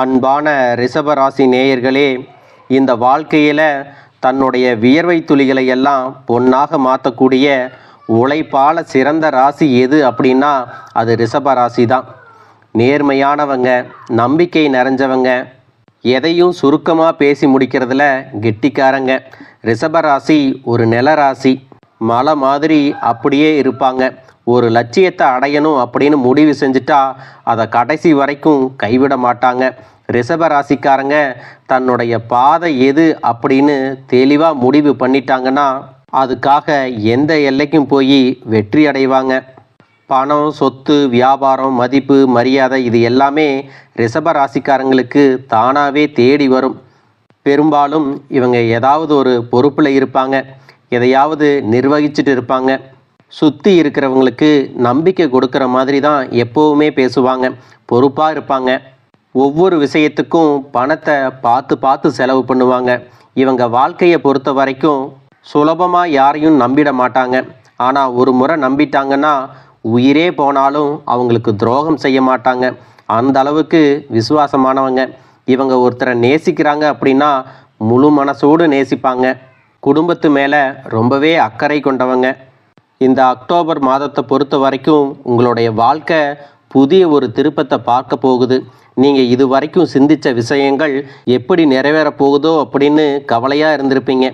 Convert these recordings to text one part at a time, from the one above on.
அன்பான ரிஷபராசி நேயர்களே இந்த வாழ்க்கையில் தன்னுடைய வியர்வை துளிகளை எல்லாம் பொன்னாக மாற்றக்கூடிய உழைப்பால சிறந்த ராசி எது அப்படின்னா அது ரிஷபராசி தான் நேர்மையானவங்க நம்பிக்கை நிறைஞ்சவங்க எதையும் சுருக்கமாக பேசி முடிக்கிறதுல கெட்டிக்காரங்க. ரிஷபராசி ஒரு நில ராசி. மலை மாதிரி அப்படியே இருப்பாங்க. ஒரு லட்சியத்தை அடையணும் அப்படின்னு முடிவு செஞ்சுட்டா அதை கடைசி வரைக்கும் கைவிட மாட்டாங்க. ரிஷப ராசிக்காரங்க தன்னுடைய பாதை எது அப்படின்னு தெளிவாக முடிவு பண்ணிட்டாங்கன்னா அதுக்காக எந்த எல்லைக்கும் போய் வெற்றி அடைவாங்க. பணம் சொத்து வியாபாரம் மதிப்பு மரியாதை இது எல்லாமே ரிஷப ராசிக்காரங்களுக்கு தானாகவே தேடி வரும். பெரும்பாலும் இவங்க ஏதாவது ஒரு பொறுப்பில் இருப்பாங்க. எதையாவது நிர்வகிச்சுட்டு இருப்பாங்க. சுற்றி இருக்கிறவங்களுக்கு நம்பிக்கை கொடுக்குற மாதிரி தான் எப்போவுமே பேசுவாங்க. பொறுப்பாக இருப்பாங்க. ஒவ்வொரு விஷயத்துக்கும் பணத்தை பார்த்து பார்த்து செலவு பண்ணுவாங்க. இவங்க வாழ்க்கையை பொறுத்த வரைக்கும் சுலபமாக யாரையும் நம்பிட மாட்டாங்க. ஆனால் ஒரு முறை நம்பிட்டாங்கன்னா உயிரே போனாலும் அவங்களுக்கு துரோகம் செய்ய மாட்டாங்க. அந்த அளவுக்கு விசுவாசமானவங்க. இவங்க ஒருத்தரை நேசிக்கிறாங்க அப்படின்னா முழு மனசோடு நேசிப்பாங்க. குடும்பத்து மேலே ரொம்பவே அக்கறை கொண்டவங்க. இந்த அக்டோபர் மாதத்தை பொறுத்த வரைக்கும் உங்களுடைய வாழ்க்கை புதிய ஒரு திருப்பத்தை பார்க்க போகுது. நீங்கள் இது வரைக்கும் சிந்தித்த விஷயங்கள் எப்படி நிறைவேற போகுதோ அப்படின்னு கவலையாக இருந்திருப்பீங்க.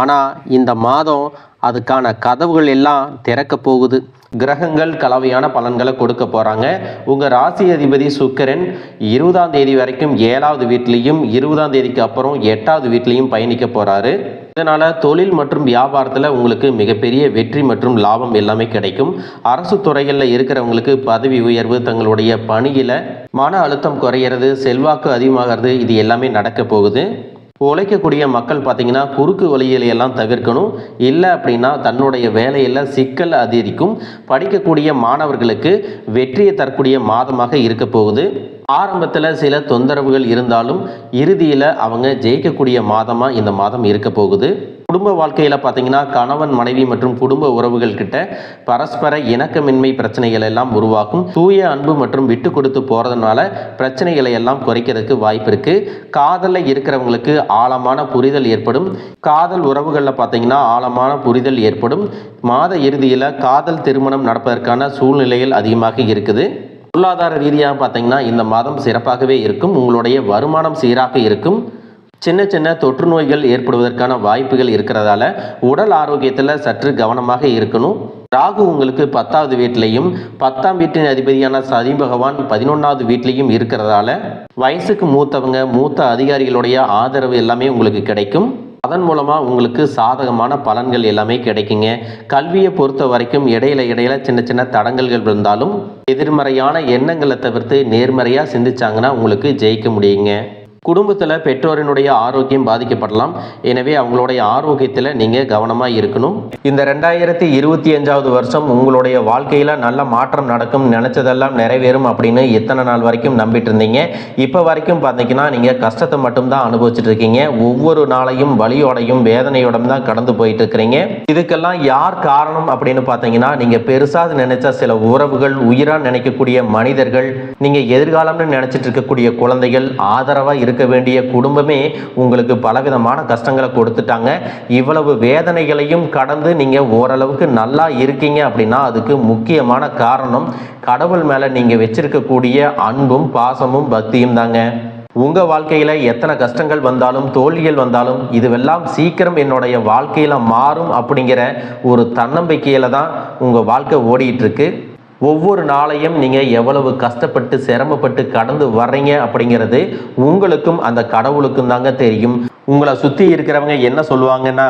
ஆனால் இந்த மாதம் அதுக்கான கதவுகள் எல்லாம் திறக்க போகுது. கிரகங்கள் கலவையான பலன்களை கொடுக்க போகிறாங்க உங்கள் ராசி அதிபதி சுக்கிரன் இருபதாம் தேதி வரைக்கும் ஏழாவது வீட்லேயும் இருபதாம் தேதிக்கு அப்புறம் எட்டாவது வீட்லேயும் பயணிக்க போகிறாரு இதனால் தொழில் மற்றும் வியாபாரத்தில் உங்களுக்கு மிகப்பெரிய வெற்றி மற்றும் லாபம் எல்லாமே கிடைக்கும். அரசு துறைகளில் இருக்கிறவங்களுக்கு பதவி உயர்வு தங்களுடைய பணியில் மன அழுத்தம் குறையிறது செல்வாக்கு அதிகமாகிறது இது எல்லாமே நடக்க போகுது. உழைக்கக்கூடிய மக்கள் பார்த்தீங்கன்னா குறுக்கு வழிகளை எல்லாம் தவிர்க்கணும். இல்லை அப்படின்னா தன்னுடைய வேலையில் சிக்கல் அதிகரிக்கும். படிக்கக்கூடிய மாணவர்களுக்கு வெற்றியை தரக்கூடிய மாதமாக இருக்க போகுது. ஆரம்பத்தில் சில தொந்தரவுகள் இருந்தாலும் இறுதியில் அவங்க ஜெயிக்கக்கூடிய மாதமாக இந்த மாதம் இருக்க போகுது. குடும்ப வாழ்க்கையில் பார்த்தீங்கன்னா கணவன் மனைவி மற்றும் குடும்ப உறவுகள் கிட்ட பரஸ்பர இணக்கமின்மை பிரச்சனைகள் எல்லாம் உருவாகும். தூய அன்பு மற்றும் விட்டு கொடுத்து போகிறதுனால பிரச்சனைகளை எல்லாம் குறைக்கிறதுக்கு வாய்ப்பு இருக்குது காதலில் இருக்கிறவங்களுக்கு ஆழமான புரிதல் ஏற்படும். காதல் உறவுகளில் பார்த்தீங்கன்னா ஆழமான புரிதல் ஏற்படும். மாத இறுதியில் காதல் திருமணம் நடப்பதற்கான சூழ்நிலைகள் அதிகமாக இருக்குது. பொருளாதார ரீதியாக பார்த்தீங்கன்னா இந்த மாதம் சிறப்பாகவே இருக்கும். உங்களுடைய வருமானம் சீராக இருக்கும். சின்ன சின்ன தொற்று நோய்கள் ஏற்படுவதற்கான வாய்ப்புகள் இருக்கிறதால உடல் ஆரோக்கியத்தில் சற்று கவனமாக இருக்கணும். ராகு உங்களுக்கு பத்தாவது வீட்டிலையும் பத்தாம் வீட்டின் அதிபதியான சதி பகவான் பதினொன்றாவது வீட்லேயும் இருக்கிறதால வயசுக்கு மூத்தவங்க மூத்த அதிகாரிகளுடைய ஆதரவு எல்லாமே உங்களுக்கு கிடைக்கும். அதன் மூலமாக உங்களுக்கு சாதகமான பலன்கள் எல்லாமே கிடைக்குங்க. கல்வியை பொறுத்த வரைக்கும் இடையில இடையில சின்ன சின்ன தடங்கல்கள் இருந்தாலும் எதிர்மறையான எண்ணங்களை தவிர்த்து நேர்மறையாக சிந்திச்சாங்கன்னா உங்களுக்கு ஜெயிக்க முடியுங்க. குடும்பத்தில் பெற்றோரினுடைய ஆரோக்கியம் பாதிக்கப்படலாம். எனவே அவங்களுடைய ஆரோக்கியத்தில் நீங்கள் கவனமாக இருக்கணும். இந்த ரெண்டாயிரத்தி இருபத்தி அஞ்சாவது வருஷம் உங்களுடைய வாழ்க்கையில் நல்ல மாற்றம் நடக்கும். நினச்சதெல்லாம் நிறைவேறும் அப்படின்னு எத்தனை நாள் வரைக்கும் நம்பிட்டு இருந்தீங்க. இப்போ வரைக்கும் பார்த்தீங்கன்னா நீங்கள் கஷ்டத்தை மட்டும்தான் அனுபவிச்சுட்டு இருக்கீங்க. ஒவ்வொரு நாளையும் வலியோடையும் வேதனையோடும் தான் கடந்து போயிட்டு இருக்கிறீங்க. இதுக்கெல்லாம் யார் காரணம் அப்படின்னு பார்த்தீங்கன்னா நீங்கள் பெருசாக நினைச்ச சில உறவுகள் உயிராக நினைக்கக்கூடிய மனிதர்கள் நீங்கள் எதிர்காலம்னு நினச்சிட்டு இருக்கக்கூடிய குழந்தைகள் ஆதரவாக இருக்க வேண்டிய குடும்பமே உங்களுக்கு பலவிதமான கஷ்டங்களை கொடுத்துட்டாங்க. இவ்வளவு வேதனைகளையும் கடந்து நீங்கள் ஓரளவுக்கு நல்லா இருக்கீங்க அப்படின்னா அதுக்கு முக்கியமான காரணம் கடவுள் மேலே நீங்கள் வச்சிருக்கக்கூடிய அன்பும் பாசமும் பக்தியும் தாங்க. உங்கள் வாழ்க்கையில் எத்தனை கஷ்டங்கள் வந்தாலும் தோல்விகள் வந்தாலும் இதுவெல்லாம் சீக்கிரம் என்னுடைய வாழ்க்கையில் மாறும் அப்படிங்கிற ஒரு தன்னம்பிக்கையில் தான் உங்கள் வாழ்க்கை ஓடிட்டுருக்கு ஒவ்வொரு நாளையும் நீங்கள் எவ்வளவு கஷ்டப்பட்டு சிரமப்பட்டு கடந்து வர்றீங்க அப்படிங்கிறது உங்களுக்கும் அந்த கடவுளுக்கும் தாங்க தெரியும். உங்களை சுற்றி இருக்கிறவங்க என்ன சொல்லுவாங்கன்னா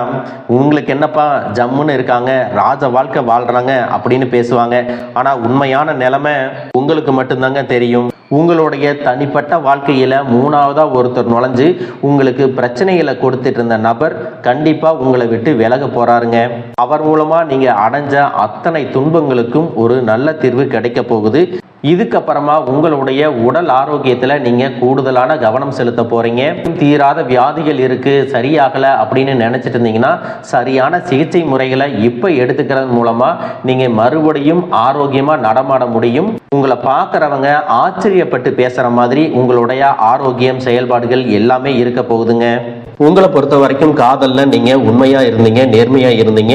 உங்களுக்கு என்னப்பா ஜம்முன்னு இருக்காங்க ராஜ வாழ்க்கை வாழ்கிறாங்க அப்படின்னு பேசுவாங்க. ஆனால் உண்மையான நிலைமை உங்களுக்கு மட்டும்தாங்க தெரியும். உங்களுடைய தனிப்பட்ட வாழ்க்கையில் மூணாவதாக ஒருத்தர் நுழைஞ்சு உங்களுக்கு பிரச்சனைகளை கொடுத்துட்டு இருந்த நபர் கண்டிப்பாக உங்களை விட்டு விலக போகிறாருங்க அவர் மூலமாக நீங்கள் அடைஞ்ச அத்தனை துன்பங்களுக்கும் ஒரு நல்ல தீர்வு கிடைக்க போகுது. இதுக்கப்புறமா உங்களுடைய உடல் ஆரோக்கியத்தில் நீங்கள் கூடுதலான கவனம் செலுத்த போகிறீங்க தீராத வியாதிகள் இருக்குது சரியாகலை அப்படின்னு நினச்சிட்டு இருந்தீங்கன்னா சரியான சிகிச்சை முறைகளை இப்போ எடுத்துக்கிறது மூலமாக நீங்கள் மறுபடியும் ஆரோக்கியமாக நடமாட முடியும். உங்களை பார்க்குறவங்க ஆச்சரியப்பட்டு பேசுகிற மாதிரி உங்களுடைய ஆரோக்கியம் செயல்பாடுகள் எல்லாமே இருக்க போகுதுங்க. உங்களை பொறுத்த வரைக்கும் காதலில் நீங்கள் உண்மையாக இருந்தீங்க நேர்மையாக இருந்தீங்க.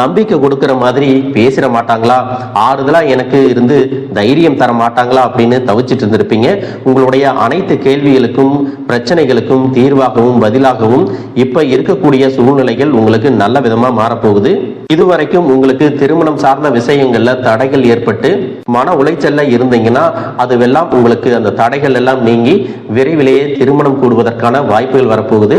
நம்பிக்கை கொடுக்கிற மாதிரி பேசிட மாட்டாங்களா? ஆறுதலா எனக்கு இருந்து தைரியம் தர மாட்டாங்களா அப்படின்னு தவிச்சிட்டு இருந்திருப்பீங்க. உங்களுடைய அனைத்து கேள்விகளுக்கும் பிரச்சனைகளுக்கும் தீர்வாகவும் பதிலாகவும் இப்ப இருக்கக்கூடிய சூழ்நிலைகள் உங்களுக்கு நல்ல விதமா மாறப்போகுது. இதுவரைக்கும் உங்களுக்கு திருமணம் சார்ந்த விஷயங்கள்ல தடைகள் ஏற்பட்டு மன உளைச்சல்ல இருந்தீங்கன்னா அதுவெல்லாம் உங்களுக்கு அந்த தடைகள் எல்லாம் நீங்கி விரைவிலேயே திருமணம் கூடுவதற்கான வாய்ப்புகள் வரப்போகுது.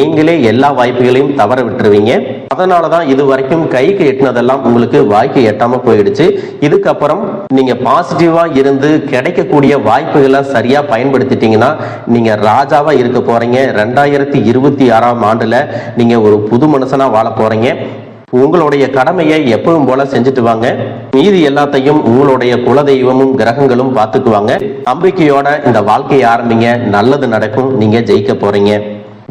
நீங்களே எல்லா வாய்ப்புகளையும் தவற விட்டுருவீங்க. அதனால தான் இது வரைக்கும் கைக்கு எட்டினதெல்லாம் உங்களுக்கு வாய்க்கு எட்டாம போயிடுச்சு. இதுக்கப்புறம் நீங்க பாசிட்டிவா இருந்து கிடைக்கக்கூடிய வாய்ப்புகளை சரியா பயன்படுத்திட்டீங்கன்னா நீங்க ராஜாவா இருக்க போறீங்க. ரெண்டாயிரத்தி இருபத்தி ஆறாம் ஆண்டுல நீங்க ஒரு புது மனுஷனா வாழ போறீங்க. உங்களுடைய கடமையை எப்பவும் போல செஞ்சுட்டு வாங்க. மீதி எல்லாத்தையும் உங்களுடைய குலதெய்வமும் கிரகங்களும் பார்த்துக்குவாங்க. நம்பிக்கையோட இந்த வாழ்க்கையை ஆரம்பிங்க. நல்லது நடக்கும். நீங்க ஜெயிக்க போறீங்க.